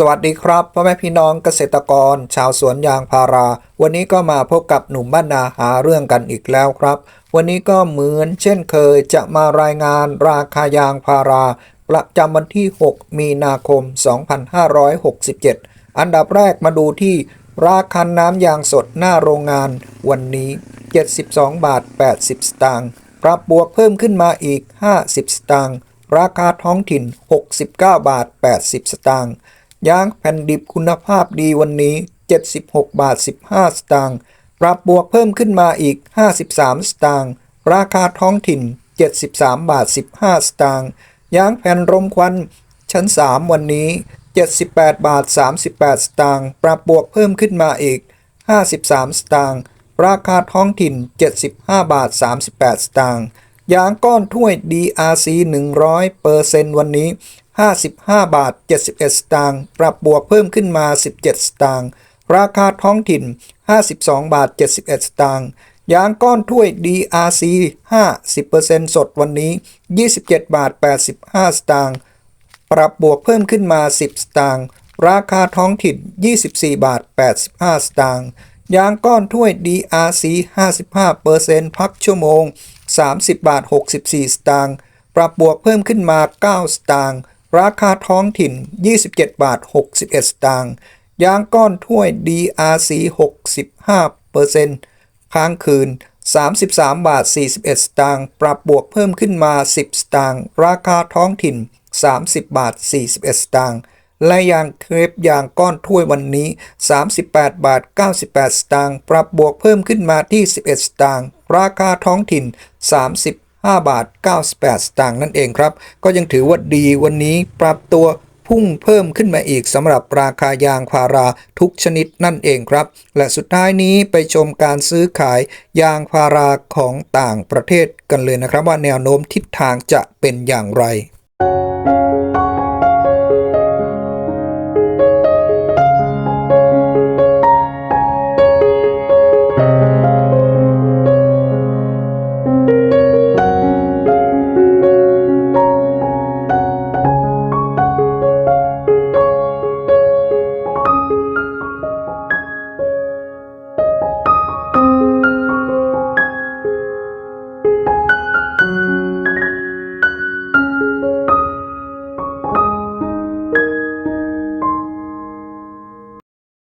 สวัสดีครับพ่อแม่พี่น้องเกษตรกร ชาวสวนยางพารา วันนี้ก็มาพบกับหนุ่มบ้านนาหาเรื่องกันอีกแล้วครับ วันนี้ก็เหมือนเช่นเคยจะมารายงานราคายางพารา ประจำวันที่ 6 มีนาคม 2567 อันดับแรกมาดูที่ราคาน้ำยางสดหน้าโรงงาน วันนี้ 72 บาท 80 สตางค์ปรับบวกเพิ่มขึ้นมาอีก 50 สตางค์ราคาท้องถิ่น 69 บาท 80 สตางค์ ยางแผ่นดิบคุณภาพดีวันนี้ 76 บาท 15 สตางค์ ปรับบวกเพิ่มขึ้นมาอีก 53 สตางค์ ราคาท้องถิ่น 73 บาท 15 สตางค์ ยางแผ่นรมควัน ชั้น 3 วันนี้ 78 บาท 38 สตางค์ ปรับบวกเพิ่มขึ้นมาอีก 53 สตางค์ ราคาท้องถิ่น 75 บาท 38 สตางค์ ยางก้อนถ้วย DRC 100เปอร์เซนต์วันนี้ 55 บาท 71 สตางค์ ปรับบวกเพิ่มขึ้นมา 17 สตางค์ ราคาท้องถิ่น 52 บาท 71 สตางค์ ยางก้อนถ้วย DRC 50%สดวันนี้ 27 บาท 85 สตางค์ ปรับบวกเพิ่มขึ้นมา 10 สตางค์ ราคาท้องถิ่น 24 บาท 85 สตางค์ ยางก้อนถ้วย DRC 55%พักชั่วโมง 30 บาท 64 สตางค์ ปรับบวกเพิ่มขึ้นมา 9 สตางค์ ราคาท้องถิ่น 27 บาท 61 สตางค์ยางก้อนถ้วย DRC 65%ค้างคืน 33 บาท 41 สตางค์ปรับบวกเพิ่มขึ้นมา 10 สตางค์ราคาท้องถิ่น 30 บาท 41 สตางค์และยางเครปยางก้อนถ้วยวันนี้ 38 บาท 98 สตางค์ปรับบวกเพิ่มขึ้นมาที่ 11 สตางค์ราคาท้องถิ่น 5 บาท 98 สตางค์นั่นเองครับ ก็ยังถือว่าดีวันนี้ปรับตัวพุ่งเพิ่มขึ้นมาอีกสำหรับราคายางพาราทุกชนิดนั่นเองครับ และสุดท้ายนี้ไปชมการซื้อขายยางพาราของต่างประเทศกันเลยนะครับ ว่าแนวโน้มทิศทางจะเป็นอย่างไร